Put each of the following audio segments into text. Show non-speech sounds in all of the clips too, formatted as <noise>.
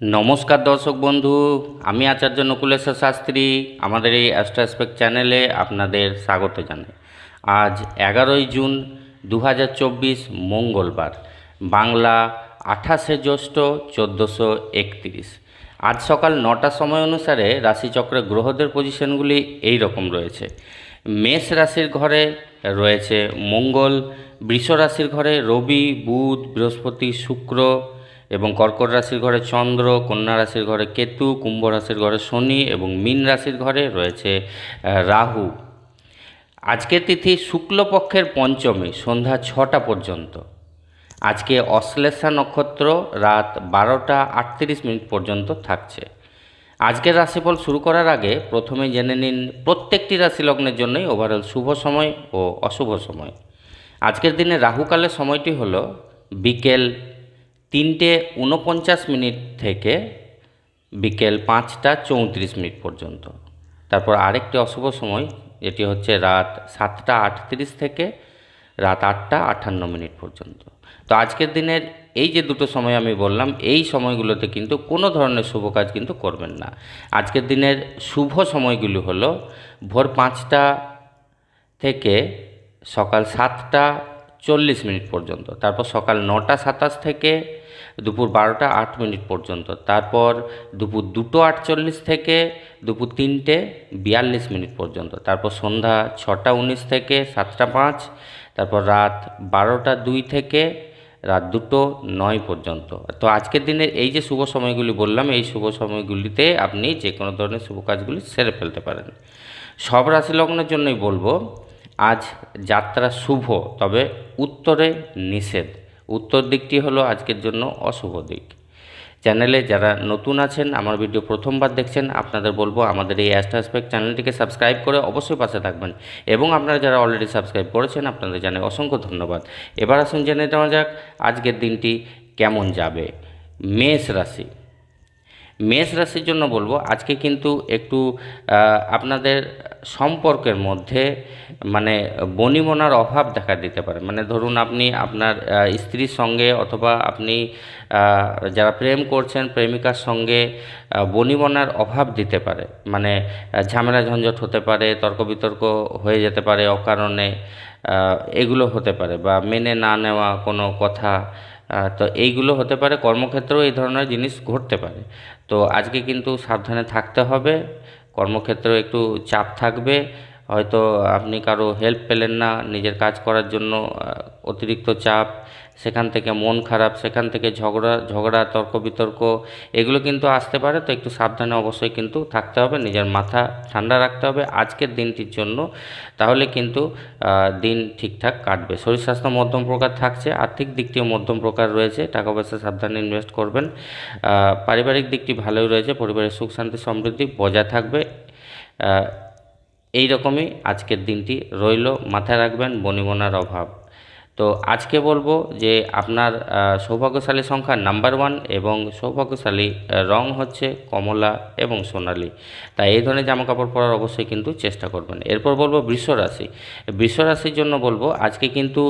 নমস্কার দর্শক বন্ধু, আমি আচার্য নকুলেশ্বর শাস্ত্রী, আমাদের এই অ্যাস্ট্রাসপেক্ট চ্যানেলে আপনাদের স্বাগত জানাই। আজ এগারোই জুন দু হাজার চব্বিশ মঙ্গলবার, বাংলা আঠাশে জ্যৈষ্ঠ চোদ্দোশো একত্রিশ। আজ সকাল নটার সময় অনুসারে রাশিচক্রে গ্রহদের পজিশনগুলি এই রকম রয়েছে। মেষ রাশির ঘরে রয়েছে মঙ্গল, বৃষ রাশির ঘরে রবি, বুধ, বৃহস্পতি, শুক্র এবং কর্কট রাশির ঘরে চন্দ্র, কন্যা রাশির ঘরে কেতু, কুম্ভ রাশির ঘরে শনি এবং মীন রাশির ঘরে রয়েছে রাহু। আজকের তিথি শুক্লপক্ষের পঞ্চমী, সন্ধ্যা ছটা পর্যন্ত। আজকে অশ্লেষা নক্ষত্র রাত বারোটা আটত্রিশ মিনিট পর্যন্ত থাকছে। আজকের রাশিফল শুরু করার আগে প্রথমে জেনে নিন প্রত্যেকটি রাশি লগ্নের জন্যই ওভারঅল শুভ সময় ও অশুভ সময়। আজকের দিনে রাহুকালের সময়টি হলো বিকেল তিনটে উনপঞ্চাশ মিনিট থেকে বিকেল পাঁচটা চৌত্রিশ মিনিট পর্যন্ত। তারপর আরেকটি অশুভ সময় যেটি হচ্ছে রাত সাতটা আটত্রিশ থেকে রাত আটটা আটান্ন মিনিট পর্যন্ত। তো আজকের দিনের এই যে দুটো সময় আমি বললাম, এই সময়গুলোতে কিন্তু কোনো ধরনের শুভ কাজ কিন্তু করবেন না। আজকের দিনের শুভ সময়গুলি হলো ভোর পাঁচটা থেকে সকাল সাতটা চল্লিশ মিনিট পর্যন্ত। তারপর সকাল নটা সাতাশ থেকে দুপুর বারোটা আট মিনিট পর্যন্ত। তারপর দুপুর দুটো আটচল্লিশ থেকে দুপুর তিনটে বিয়াল্লিশ মিনিট পর্যন্ত। তারপর সন্ধ্যা ছটা উনিশ থেকে সাতটা পাঁচ, তারপর রাত বারোটা দুই থেকে রাত দুটো নয় পর্যন্ত। তো আজকের দিনের এই যে শুভ সময়গুলি বললাম, এই শুভ সময়গুলিতে আপনি যে কোনো ধরনের শুভ কাজগুলি সেরে ফেলতে পারেন। সব রাশি লগ্নের জন্যই বলব, আজ যাত্রা শুভ, তবে উত্তরে নিষেধ। উত্তর দিকটি হলো আজকের জন্য অশুভ দিক। চ্যানেলে যারা নতুন আছেন, আমার ভিডিও প্রথমবার দেখছেন, আপনাদের বলব আমাদের এই অ্যাস্ট্রাসপেক্ট চ্যানেলটিকে সাবস্ক্রাইব করে অবশ্যই পাশে থাকবেন এবং আপনারা যারা অলরেডি সাবস্ক্রাইব করেছেন, আপনাদের জানাই অসংখ্য ধন্যবাদ। এবার আসুন জেনে নেওয়া যাক আজকের দিনটি কেমন যাবে। মেষ রাশি। মেষ রাশির জন্য বলব, আজকে কিন্তু একটু আপনাদের সম্পর্কের মধ্যে মানে বনিমনার অভাব দেখা দিতে পারে। মানে ধরুন আপনি আপনার স্ত্রীর সঙ্গে অথবা আপনি যারা প্রেম করছেন প্রেমিকার সঙ্গে আহ, বনিবনার অভাব দিতে পারে। মানে ঝামেলা ঝঞ্ঝট হতে পারে তর্ক বিতর্ক হয়ে যেতে পারে অকারণে এগুলো হতে পারে বা মেনে না নেওয়া কোনো কথা তো এইগুলো হতে পারে। কর্মক্ষেত্রেও এই ধরনের জিনিস ঘটতে পারে। তো আজকে কিন্তু সাবধানে থাকতে হবে। কর্মক্ষেত্রেও একটু চাপ থাকবে। হয়তো আপনি কারও হেল্প পেলেন না নিজের কাজ করার জন্য অতিরিক্ত চাপ। সেখান থেকে মন খারাপ, সেখান থেকে ঝগড়া ঝগড়া, তর্ক বিতর্ক, এগুলো কিন্তু আসতে পারে, তো একটু সাবধানে অবশ্যই কিন্তু থাকতে হবে, নিজের মাথা ঠান্ডা রাখতে হবে আজকের দিনটির জন্য, তাহলে কিন্তু দিন ঠিকঠাক কাটবে। শরীর স্বাস্থ্য মধ্যম প্রকার থাকছে, আর্থিক দিকটিও মধ্যম প্রকার রয়েছে, টাকা পয়সা সাবধানে ইনভেস্ট করবেন পারিবারিক দিকটি ভালোই রয়েছে, পরিবারের সুখ, শান্তি, সমৃদ্ধি বজায় থাকবে এই রকমই আজকের দিনটি রইল, মাথায় রাখবেন, বনিবনার অভাব। তো আজকে বলব যে আপনার সৌভাগ্যশালী সংখ্যা নাম্বার ওয়ান এবং সৌভাগ্যশালী রং হচ্ছে কমলা এবং সোনালি। তাই এই ধরনের জামা কাপড় পরার অবশ্যই কিন্তু চেষ্টা করবেন। এরপর বলব বৃষ রাশি বৃষ রাশির জন্য বলব, আজকে কিন্তু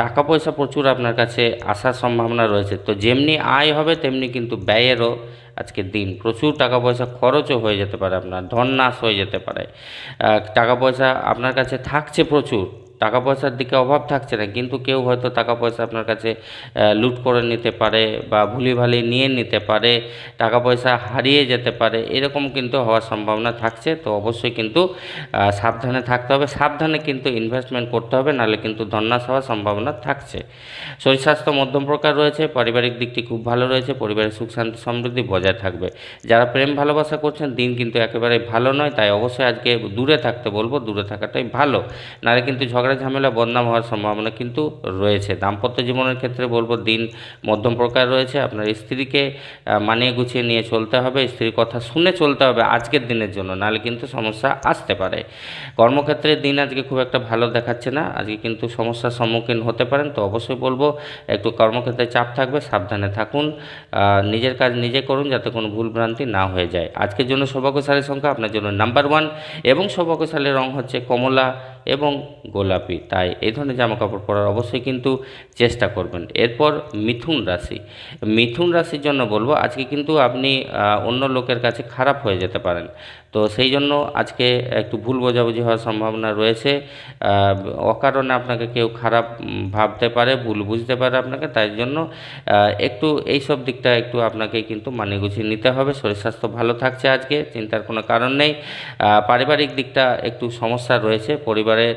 টাকা পয়সা প্রচুর আপনার কাছে আসার সম্ভাবনা রয়েছে। তো যেমনি আয় হবে, তেমনি কিন্তু ব্যয়েরও আজকের দিন। প্রচুর টাকা পয়সা খরচও হয়ে যেতে পারে আপনার, ধননাশ হয়ে যেতে পারে। টাকা পয়সা আপনার কাছে থাকছে প্রচুর। টাকা পয়সার দিকে অভাব থাকছে না, কিন্তু কেউ হয়তো টাকা পয়সা আপনার কাছে লুট করে নিতে পারে বা ভুলিভালি নিয়ে নিতে পারে টাকা পয়সা হারিয়ে যেতে পারে, এরকম কিন্তু হওয়ার সম্ভাবনা থাকছে। তো অবশ্যই কিন্তু সাবধানে থাকতে হবে। সাবধানে কিন্তু ইনভেস্টমেন্ট করতে হবে, নাহলে কিন্তু ধন্যাস হওয়ার সম্ভাবনা থাকছে। শরীর স্বাস্থ্য মধ্যম প্রকার রয়েছে, পারিবারিক দিকটি খুব ভালো রয়েছে, পরিবারের সুখ শান্তি সমৃদ্ধি বজায় থাকবে। যারা প্রেম ভালোবাসা করছেন, দিন কিন্তু একেবারে ভালো নয়, তাই অবশ্যই আজকে দূরে থাকতে বলব, দূরে থাকাটাই ভালো। নাহলে কিন্তু ঝগড়া ঝামেলা, বদনাম হওয়ার সম্ভাবনা কিন্তু রয়েছে। দাম্পত্য জীবনের ক্ষেত্রে বলব, দিন মধ্যম প্রকার রয়েছে। আপনার স্ত্রীকে মানিয়ে গুছিয়ে নিয়ে চলতে হবে, স্ত্রীর কথা শুনে চলতে হবে আজকের দিনের জন্য, নাহলে কিন্তু সমস্যা আসতে পারে। কর্মক্ষেত্রে দিন আজকে খুব একটা ভালো দেখাচ্ছে না, আজকে কিন্তু সমস্যার সম্মুখীন হতে পারেন। তো অবশ্যই বলব, একটু কর্মক্ষেত্রে চাপ থাকবে, সাবধানে থাকুন নিজের কাজ নিজে করুন, যাতে কোনো ভুলভ্রান্তি না হয়ে যায়। আজকের জন্য সৌভাগ্যশালী সংখ্যা আপনার জন্য নাম্বার ওয়ান এবং সৌভাগ্যশালী রং হচ্ছে কমলা এবং গোলাপি। গোলাপি তাই এই ধরনের জামা কাপড় পরার অবশ্যই কিন্তু চেষ্টা করবেন। এরপর মিথুন রাশি। মিথুন রাশির জন্য বলব, আজকে কিন্তু আপনি অন্য লোকের কাছে খারাপ হয়ে যেতে পারেন। তো সেই জন্য আজকে একটু ভুল বোঝাবুঝি হওয়ার সম্ভাবনা রয়েছে। অকারণে আপনাকে কেউ খারাপ ভাবতে পারে, ভুল বুঝতে পারে আপনাকে, তাই জন্য একটু এই সব দিকটা একটু আপনাকে কিন্তু মানিয়ে গুছিয়ে নিতে হবে। শরীর স্বাস্থ্য ভালো থাকছে আজকে, চিন্তার কোনো কারণ নেই। পারিবারিক দিকটা একটু সমস্যা রয়েছে, পরিবারের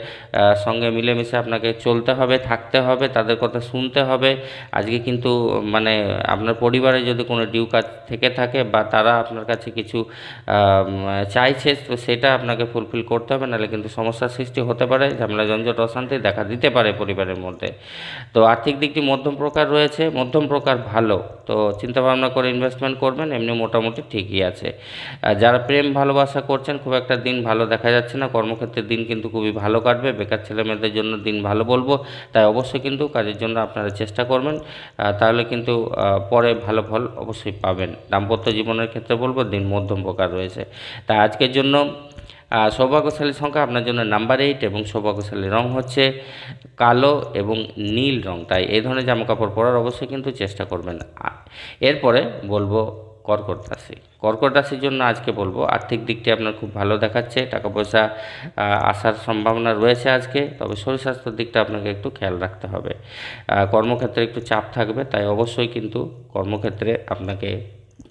সঙ্গে মিলেমিশে আপনাকে চলতে হবে, থাকতে হবে, তাদের কথা শুনতে হবে। আজকে কিন্তু মানে আপনার পরিবারে যদি কোনো ডিউ কাজ থেকে থাকে বা তারা আপনার কাছে কিছু চাইছে, তো সেটা আপনাকে ফুলফিল করতে হবে। নাহলে কিন্তু সমস্যার সৃষ্টি হতে পারে, ঝামেলা, ঝঞ্ঝট, অশান্তি দেখা দিতে পারে পরিবারের মধ্যে। তো আর্থিক দিকটি মধ্যম প্রকার রয়েছে, মধ্যম প্রকার ভালো। তো চিন্তা ভাবনা করে ইনভেস্টমেন্ট করবেন, এমনি মোটামুটি ঠিকই আছে। যারা প্রেম ভালোবাসা করছেন, খুব একটা দিন ভালো দেখা যাচ্ছে না। কর্মক্ষেত্রে দিন কিন্তু খুবই ভালো কাটবে, বেকার ছেলে মেয়েদের জন্য দিন ভালো বলব। তাই অবশ্যই কিন্তু কাজের জন্য আপনারা চেষ্টা করবেন। তাহলে কিন্তু পরে ভালো ফল অবশ্যই পাবেন। দাম্পত্য জীবনের ক্ষেত্রে বলব, দিন মধ্যম প্রকার রয়েছে। তাই আজকের জন্য সৌভাগ্যশালী সংখ্যা আপনার জন্য নাম্বার এইট এবং সৌভাগ্যশালী রং হচ্ছে কালো এবং নীল রং। তাই এই ধরনের জামা কাপড় পরার অবশ্যই কিন্তু চেষ্টা করবেন। এরপরে বলব কর্কট রাশি। কর্কট রাশির জন্য আজকে বলব, আর্থিক দিকটি আপনার খুব ভালো দেখাচ্ছে, টাকা পয়সা আসার সম্ভাবনা রয়েছে আজকে, তবে শরীর স্বাস্থ্যের দিকটা আপনাকে একটু খেয়াল রাখতে হবে। কর্মক্ষেত্রে একটু চাপ থাকবে, তাই অবশ্যই কিন্তু কর্মক্ষেত্রে আপনাকে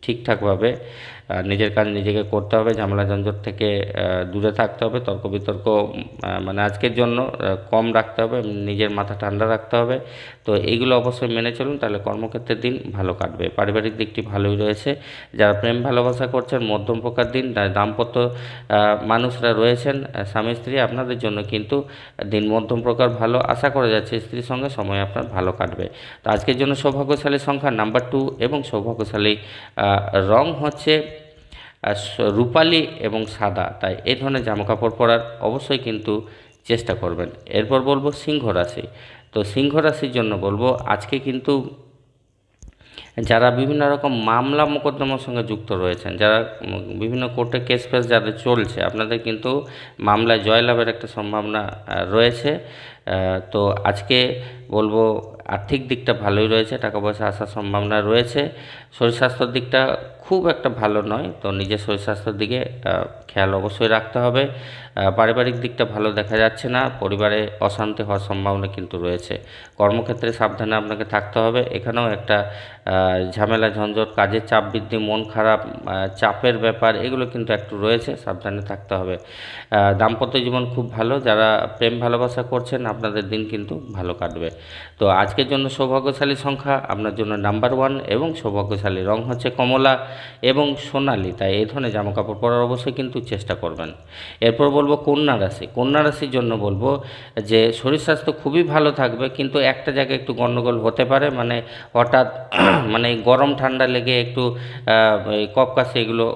ঠিকঠাকভাবে নিজের কাজ নিজেকে করতে হবে ঝামেলা ঝঞ্ঝট থেকে দূরে থাকতে হবে তর্ক বিতর্ক মানে আজকের জন্য কম রাখতে হবে, নিজের মাথা ঠান্ডা রাখতে হবে। তো এইগুলো অবশ্যই মেনে চলুন, তাহলে কর্মক্ষেত্রের দিন ভালো কাটবে। পারিবারিক দিকটি ভালোই রয়েছে। যারা প্রেম ভালোবাসা করছেন, মধ্যম প্রকার দিন দাম্পত্য মানুষরা রয়েছেন স্বামী, স্ত্রী, আপনাদের জন্য কিন্তু দিন মধ্যম প্রকার ভালো। আশা করা যাচ্ছে স্ত্রীর সঙ্গে সময় আপনার ভালো কাটবে। তো আজকের জন্য সৌভাগ্যশালী সংখ্যা নাম্বার টু এবং সৌভাগ্যশালী রং হচ্ছে রূপালি এবং সাদা। তাই এই ধরনের জামাকাপড় পরার অবশ্যই কিন্তু চেষ্টা করবেন। এরপর বলব সিংহ রাশি। তো সিংহ রাশির জন্য বলব, আজকে কিন্তু যারা বিভিন্ন রকম মামলা মোকদ্দমার সঙ্গে যুক্ত রয়েছেন, যারা বিভিন্ন কোর্টে কেস ফেস যাদের চলছে, আপনাদের কিন্তু মামলায় জয়লাভের একটা সম্ভাবনা রয়েছে। তো আজকে বলব আর্থিক দিকটা ভালোই রয়েছে, টাকা পয়সা আসার সম্ভাবনা রয়েছে। শরীর স্বাস্থ্যর দিকটা খুব একটা ভালো নয়, তো নিজের শরীর স্বাস্থ্যের দিকে খেয়াল অবশ্যই রাখতে হবে। পারিবারিক দিকটা ভালো দেখা যাচ্ছে না, পরিবারে অশান্তি হওয়ার সম্ভাবনা কিন্তু রয়েছে। কর্মক্ষেত্রে সাবধানে আপনাকে থাকতে হবে, এখানেও একটা ঝামেলা, ঝঞ্ঝট, কাজের চাপ বৃদ্ধি, মন খারাপ চাপের ব্যাপার, এগুলো কিন্তু একটু রয়েছে, সাবধানে থাকতে হবে। দাম্পত্য জীবন খুব ভালো, যারা প্রেম ভালোবাসা করছেন, আপনাদের দিন কিন্তু ভালো কাটবে। তো আজকের জন্য সৌভাগ্যশালী সংখ্যা আপনার জন্য নাম্বার ওয়ান এবং সৌভাগ্যশালী রং হচ্ছে কমলা এবং সোনালি তাই এই ধরনের জামা কাপড় পরার অবশ্যই কিন্তু চেষ্টা করবেন। এরপর বলব কন্যা রাশি কন্যা রাশির জন্য বলব যে শরীর স্বাস্থ্য খুবই ভালো থাকবে কিন্তু একটা জায়গায় একটু গণ্ডগোল হতে পারে মানে হঠাৎ <clears throat> মানে গরম ঠান্ডা লেগে একটু আহ, এই কপ কাশি এগুলো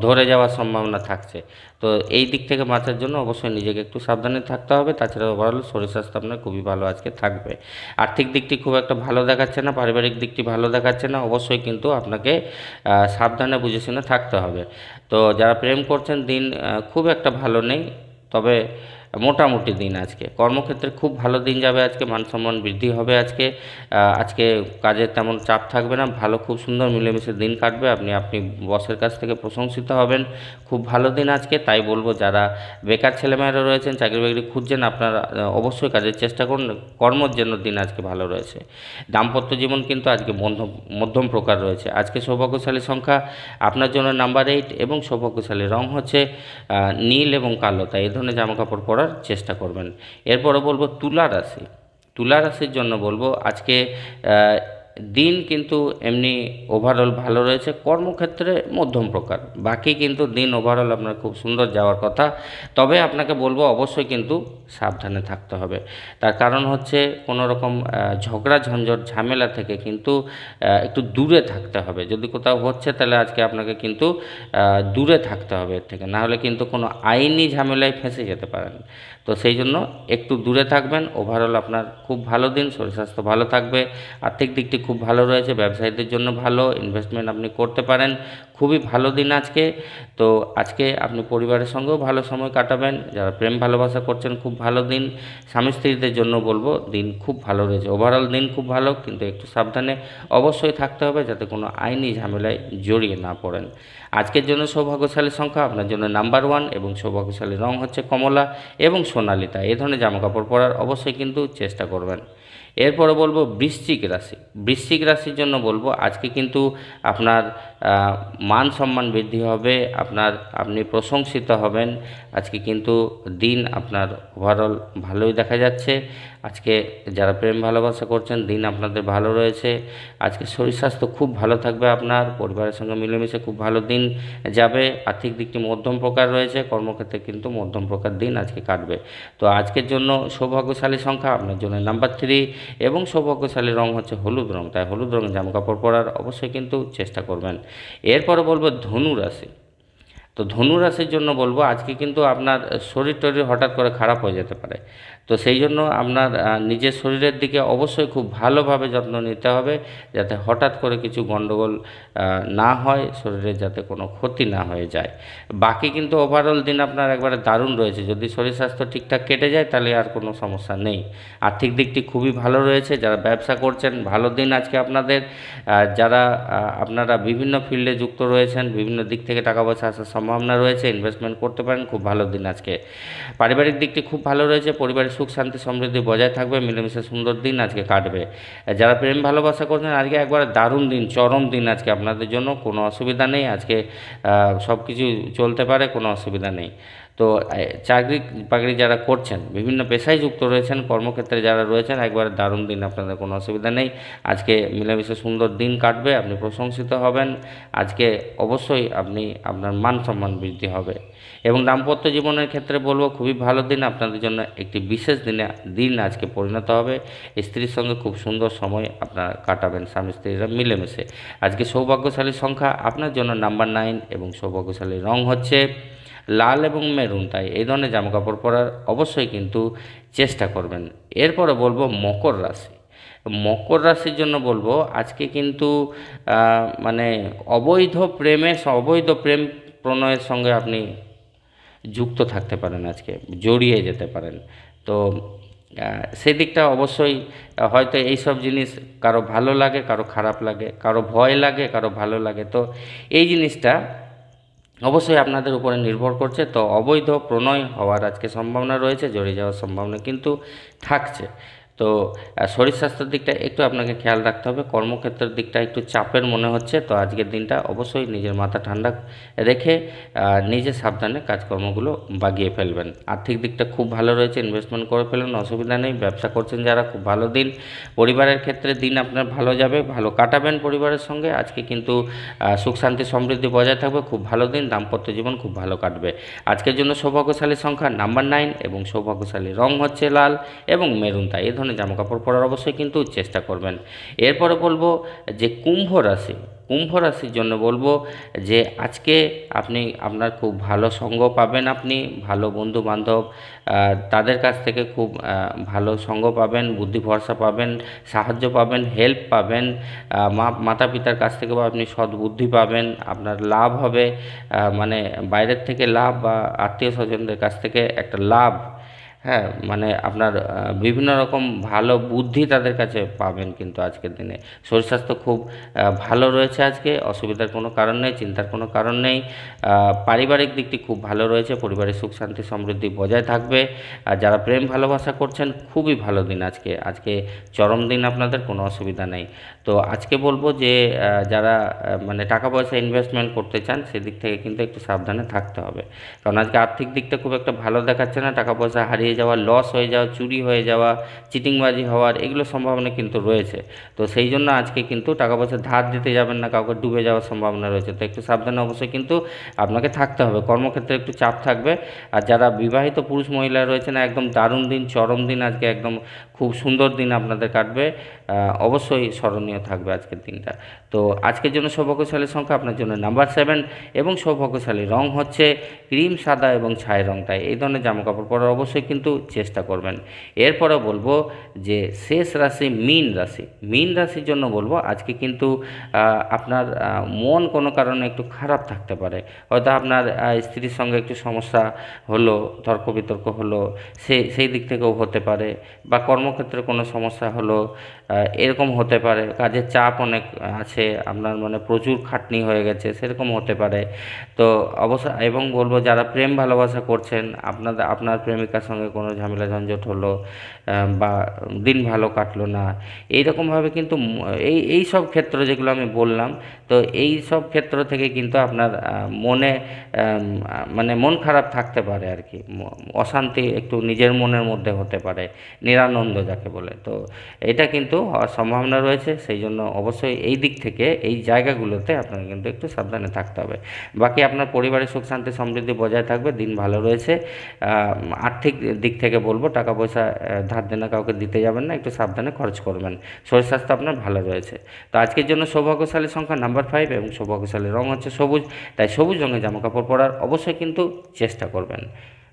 ধরে যাওয়ার সম্ভাবনা থাকছে। তো এই দিক থেকে বাঁচার জন্য অবশ্যই নিজেকে একটু সাবধানে থাকতে হবে। তাছাড়া ওভারঅল শরীর স্বাস্থ্য আপনার খুবই ভালো আজকে থাকবে। আর্থিক দিকটি খুব একটা ভালো দেখাচ্ছে না, পারিবারিক দিকটি ভালো দেখাচ্ছে না, অবশ্যই কিন্তু আপনাকে সাবধানে বুঝে শুনে থাকতে হবে। তো যারা প্রেম করছেন, দিন খুব একটা ভালো নেই। তবে মোটামুটি দিন আজকে। কর্মক্ষেত্রে খুব ভালো দিন যাবে আজকে মান সম্মান বৃদ্ধি হবে আজকে। আজকে কাজের তেমন চাপ থাকবে না, ভালো খুব সুন্দর মিলেমিশে দিন কাটবে, আপনি আপনি বসের কাছ থেকে প্রশংসিত হবেন। খুব ভালো দিন আজকে, তাই বলব যারা বেকার ছেলেমেয়েরা রয়েছেন, চাকরি বাকরি খুঁজছেন, আপনারা অবশ্যই কাজের চেষ্টা করুন, কর্মর জন্য দিন আজকে ভালো রয়েছে। দাম্পত্য জীবন কিন্তু আজকে মধ্যম মধ্যম প্রকার রয়েছে। আজকে সৌভাগ্যশালী সংখ্যা, আপনার জন্য নাম্বার এইট এবং সৌভাগ্যশালী রং হচ্ছে নীল এবং কালো, তাই এই ধরনের জামাকাপড় পরার চেষ্টা করবেন। এরপরে বলব তুলা রাশি। তুলা রাশির জন্য বলব আজকে দিন কিন্তু এমনি ওভারঅল ভালো রয়েছে। কর্মক্ষেত্রে মধ্যম প্রকার। বাকি কিন্তু দিন ওভারঅল আপনার খুব সুন্দর যাওয়ার কথা। তবে আপনাকে বলব অবশ্যই কিন্তু সাবধানে থাকতে হবে। তার কারণ হচ্ছে কোনো রকম ঝগড়া, ঝঞ্ঝট, ঝামেলা থেকে কিন্তু একটু দূরে থাকতে হবে। যদি কোথাও হচ্ছে তাহলে আজকে আপনাকে কিন্তু দূরে থাকতে হবে এর থেকে। না হলে কিন্তু কোনো আইনি ঝামেলায় ফেঁসে যেতে পারেন। তো সেই জন্য একটু দূরে থাকবেন। ওভারঅল আপনার খুব ভালো দিন, শরীর স্বাস্থ্য ভালো থাকবে। আর্থিক দিকটি খুব ভালো রয়েছে, ব্যবসায়ীদের জন্য ভালো ইনভেস্টমেন্ট আপনি করতে পারেন। খুবই ভালো দিন আজকে। তো আজকে আপনি পরিবারের সঙ্গেও ভালো সময় কাটাবেন। যারা প্রেম ভালোবাসা করছেন, খুব ভালো দিন। স্বামী স্ত্রীদের জন্য বলব, দিন খুব ভালো রয়েছে। ওভারঅল দিন খুব ভালো, কিন্তু একটু সাবধানে অবশ্যই থাকতে হবে যাতে কোনো আইনি ঝামেলায় জড়িয়ে না পড়েন। আজকের জন্য সৌভাগ্যশালী সংখ্যা, আপনার জন্য নাম্বার ওয়ান এবং সৌভাগ্যশালী রং হচ্ছে কমলা এবং সোনালিতা। এ ধরনের জামাকাপড় পরার অবশ্যই কিন্তু চেষ্টা করবেন। এরপরে বলব বৃশ্চিক রাশি। বৃশ্চিক রাশির জন্য বলব, আজকে কিন্তু আপনার মান সম্মান বৃদ্ধি হবে, আপনার আপনি প্রশংসিত হবেন। আজকে কিন্তু দিন আপনার ওভারঅল ভালোই দেখা যাচ্ছে। আজকে যারা প্রেম ভালোবাসা করছেন, দিন আপনাদের ভালো রয়েছে। আজকে শরীর স্বাস্থ্য খুব ভালো থাকবে আপনার, পরিবারের সঙ্গে মিলেমিশে খুব ভালো দিন যাবে। আর্থিক দিকটি মধ্যম প্রকার রয়েছে, কর্মক্ষেত্রে কিন্তু মধ্যম প্রকার দিন আজকে কাটবে। তো আজকের জন্য সৌভাগ্যশালী সংখ্যা আপনার জন্য নাম্বার থ্রি এবং সৌভাগ্যশালী রং হচ্ছে হলুদ রং। তাই হলুদ রঙের জামাকাপড় পরার অবশ্যই কিন্তু চেষ্টা করবেন। এরপরে বলব ধনু রাশি। তো ধনু রাশির জন্য বলব, আজকে কিন্তু আপনার শরীর টরীর হঠাৎ করে খারাপ হয়ে যেতে পারে। তো সেই জন্য আপনার নিজের শরীরের দিকে অবশ্যই খুব ভালোভাবে যত্ন নিতে হবে যাতে হঠাৎ করে কিছু গণ্ডগোল না হয়, শরীরে যাতে কোনো ক্ষতি না হয়ে যায়। বাকি কিন্তু ওভারঅল দিন আপনার একবারে দারুণ রয়েছে। যদি শরীর স্বাস্থ্য ঠিকঠাক কেটে যায়, তাহলে আর কোনো সমস্যা নেই। আর্থিক দিকটি খুবই ভালো রয়েছে। যারা ব্যবসা করছেন, ভালো দিন আজকে আপনাদের। যারা আপনারা বিভিন্ন ফিল্ডে যুক্ত রয়েছেন, বিভিন্ন দিক থেকে টাকা পয়সা আসার সম্ভাবনা রয়েছে ইনভেস্টমেন্ট করতে পারেন, খুব ভালো দিন আজকে। পারিবারিক দিকটি খুব ভালো রয়েছে, পরিবারের সুখ, শান্তি, সমৃদ্ধি বজায় থাকবে, মিলেমিশে সুন্দর দিন আজকে কাটবে। যারা প্রেম ভালোবাসা করছেন, আজকে একবার দারুণ দিন, চরম দিন আজকে আপনাদের জন্য, কোনো অসুবিধা নেই, আজকে সব কিছু চলতে পারে, কোনো অসুবিধা নেই। তো চাকরি, বাকরি যারা করছেন, বিভিন্ন পেশায় যুক্ত রয়েছেন, কর্মক্ষেত্রে যারা রয়েছেন, একবারে দারুণ দিন, আপনাদের কোনো অসুবিধা নেই। আজকে মিলেমিশে সুন্দর দিন কাটবে, আপনি প্রশংসিত হবেন। আজকে অবশ্যই আপনি, আপনার মান সম্মান বৃদ্ধি হবে। এবং দাম্পত্য জীবনের ক্ষেত্রে বলব, খুবই ভালো দিন। আপনাদের জন্য একটি বিশেষ দিনে, দিন আজকে পরিণত হবে। স্ত্রীর সঙ্গে খুব সুন্দর সময় আপনারা কাটাবেন, স্বামী স্ত্রীরা মিলেমিশে। আজকে সৌভাগ্যশালী সংখ্যা আপনার জন্য নাম্বার নাইন এবং সৌভাগ্যশালী রং হচ্ছে লাল এবং মেরুন। তাই এই ধরনের জামাকাপড় পরার অবশ্যই কিন্তু চেষ্টা করবেন। এরপরে বলব মকর রাশি। মকর রাশির জন্য বলব, আজকে কিন্তু মানে অবৈধ প্রেমের অবৈধ প্রেম প্রণয়ের সঙ্গে আপনি যুক্ত থাকতে পারেন আজকে, জড়িয়ে যেতে পারেন। তো সেদিকটা অবশ্যই হয়তো এইসব জিনিস কারও ভালো লাগে, কারও খারাপ লাগে, কারও ভয় লাগে, কারও ভালো লাগে। তো, এই জিনিসটা অবশ্যই আপনাদের উপরে নির্ভর করছে। তো, অবৈধ প্রণয় হওয়ার আজকে সম্ভাবনা রয়েছে, জড়িয়ে যাওয়ার সম্ভাবনা কিন্তু থাকছে। তো শরীর স্বাস্থ্যের দিকটা একটু আপনাকে খেয়াল রাখতে হবে। কর্মক্ষেত্রের দিকটা একটু চাপের মনে হচ্ছে, তো আজকের দিনটা অবশ্যই নিজের মাথা ঠান্ডা রেখে নিজে সাবধানে কাজকর্মগুলো বাগিয়ে ফেলবেন। আর্থিক দিকটা খুব ভালো রয়েছে ইনভেস্টমেন্ট করে ফেলুন, অসুবিধা নেই। ব্যবসা করছেন যারা, খুব ভালো দিন। পরিবারের ক্ষেত্রে দিন আপনার ভালো যাবে, ভালো কাটাবেন পরিবারের সঙ্গে। আজকে কিন্তু সুখ, শান্তি, সমৃদ্ধি বজায় থাকবে, খুব ভালো দিন, দাম্পত্য জীবন খুব ভালো কাটবে। আজকের জন্য সৌভাগ্যশালী সংখ্যা নাম্বার নাইন এবং সৌভাগ্যশালী রং হচ্ছে লাল এবং মেরুন, তাই এই ধরনের জামাকাপড় পরার অবশ্যই কিন্তু চেষ্টা করবেন। এরপরে বলব যে কুম্ভ রাশি, কুম্ভ রাশির জন্য বলব যে আজকে আপনি, আপনার খুব ভালো সঙ্গ পাবেন আপনি, ভালো বন্ধু বান্ধব তাদের কাছ থেকে খুব ভালো সঙ্গ পাবেন, বুদ্ধি ভরসা পাবেন, সাহায্য পাবেন হেল্প পাবেন মা মাতা পিতার কাছ থেকেও আপনি সদ্বুদ্ধি পাবেন, আপনার লাভ হবে মানে বাইরের থেকে লাভ বা আত্মীয় স্বজনদের কাছ থেকে একটা লাভ হ্যাঁ মানে আপনার বিভিন্ন রকম ভালো বুদ্ধি তাদের কাছে পাবেন কিন্তু আজকের দিনে। শরীর স্বাস্থ্য খুব ভালো রয়েছে আজকে, অসুবিধার কোনো কারণ নেই, চিন্তার কোনো কারণ নেই। পারিবারিক দিকটি খুব ভালো রয়েছে, পরিবারের সুখ শান্তি সমৃদ্ধি বজায় থাকবে। আর যারা প্রেম ভালোবাসা করছেন, খুবই ভালো দিন আজকে। আজকে চরম দিন আপনাদের, কোনো অসুবিধা নেই। তো আজকে বলব যে যারা মানে টাকা পয়সা ইনভেস্টমেন্ট করতে চান, সেদিক থেকে কিন্তু একটু সাবধানে থাকতে হবে। কারণ আজকে আর্থিক দিকটা খুব একটা ভালো দেখাচ্ছে না, টাকা পয়সা হারিয়ে যাওয়া লস হয়ে যাওয়া, চুরি হয়ে যাওয়া, চিটিংবাজি হওয়ার এগুলো সম্ভাবনা কিন্তু রয়েছে। তো সেই জন্য আজকে কিন্তু টাকা পয়সা ধার দিতে যাবেন না, কাউকে ডুবে যাওয়ার সম্ভাবনা রয়েছে। তো একটু সাবধানে অবশ্যই কিন্তু আপনাকে থাকতে হবে, কর্মক্ষেত্রে একটু চাপ থাকবে। আর যারা বিবাহিত পুরুষ মহিলা রয়েছেন একদম দারুণ দিন, চরম দিন আজকে, একদম খুব সুন্দর দিন আপনাদের কাটবে। অবশ্যই স্মরণীয় থাকবে আজকের দিনটা। তো আজকের জন্য সৌভাগ্যশালী সংখ্যা আপনার জন্য নাম্বার সেভেন এবং সৌভাগ্যশালী রং হচ্ছে ক্রিম, সাদা এবং ছাই রং তাই এই ধরনের জামা কাপড় পরার অবশ্যই কিন্তু চেষ্টা করবেন। এরপরে বলব যে শেষ রাশি মিন রাশি। মিন রাশির জন্য বলব আজকে কিন্তু আপনার মন কোনো কারণে একটু খারাপ থাকতে পারে। হয়তো আপনার স্ত্রীর সঙ্গে একটু সমস্যা হলো, তর্ক বিতর্ক হলো, সে, সেই দিক থেকেও হতে পারে বা কর্মক্ষেত্রে কোনো সমস্যা হলো এরকম হতে পারে। কাজের চাপ অনেক আছে, আপনার মানে প্রচুর খাটনি হয়ে গেছে, সেরকম হতে পারে। তো অবশ্য এবং বলব যারা প্রেম ভালোবাসা করছেন আপনাদের আপনার প্রেমিকার সঙ্গে কোনো ঝামেলা ঝঞ্ঝট হলো বা দিন ভালো কাটলো না, এইরকমভাবে কিন্তু এই এই সব ক্ষেত্র যেগুলো আমি বললাম, তো এই সব ক্ষেত্র থেকে কিন্তু আপনার মনে মানে মন খারাপ থাকতে পারে আর কি। অশান্তি একটু নিজের মনের মধ্যে হতে পারে, নিরানন্দ যাকে বলে। তো এটা কিন্তু হওয়ার সম্ভাবনা রয়েছে, সেই জন্য অবশ্যই এই দিক থেকে, এই জায়গাগুলোতে আপনাকে কিন্তু একটু সাবধানে থাকতে হবে। বাকি আপনার পরিবারের সুখ শান্তি সমৃদ্ধি বজায় থাকবে, দিন ভালো রয়েছে। আর্থিক দিক থেকে বলব টাকা পয়সা ধার দেনা কাউকে দিতে যাবেন না, একটু সাবধানে খরচ করবেন। শরীর স্বাস্থ্য আপনার ভালো রয়েছে। তো আজকের জন্য সৌভাগ্যশালী সংখ্যা নাম্বার ফাইভ এবং সৌভাগ্যশালী রং হচ্ছে সবুজ, তাই সবুজ রঙের জামা কাপড় পরার অবশ্যই কিন্তু চেষ্টা করবেন।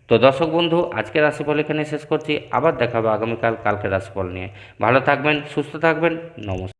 তো দর্শক বন্ধু, আজকের রাশিফল এখানে শেষ করছি। আবার দেখাবো আগামীকাল কালকে রাশিফল নিয়ে। ভালো থাকবেন, সুস্থ থাকবেন, নমস্কার।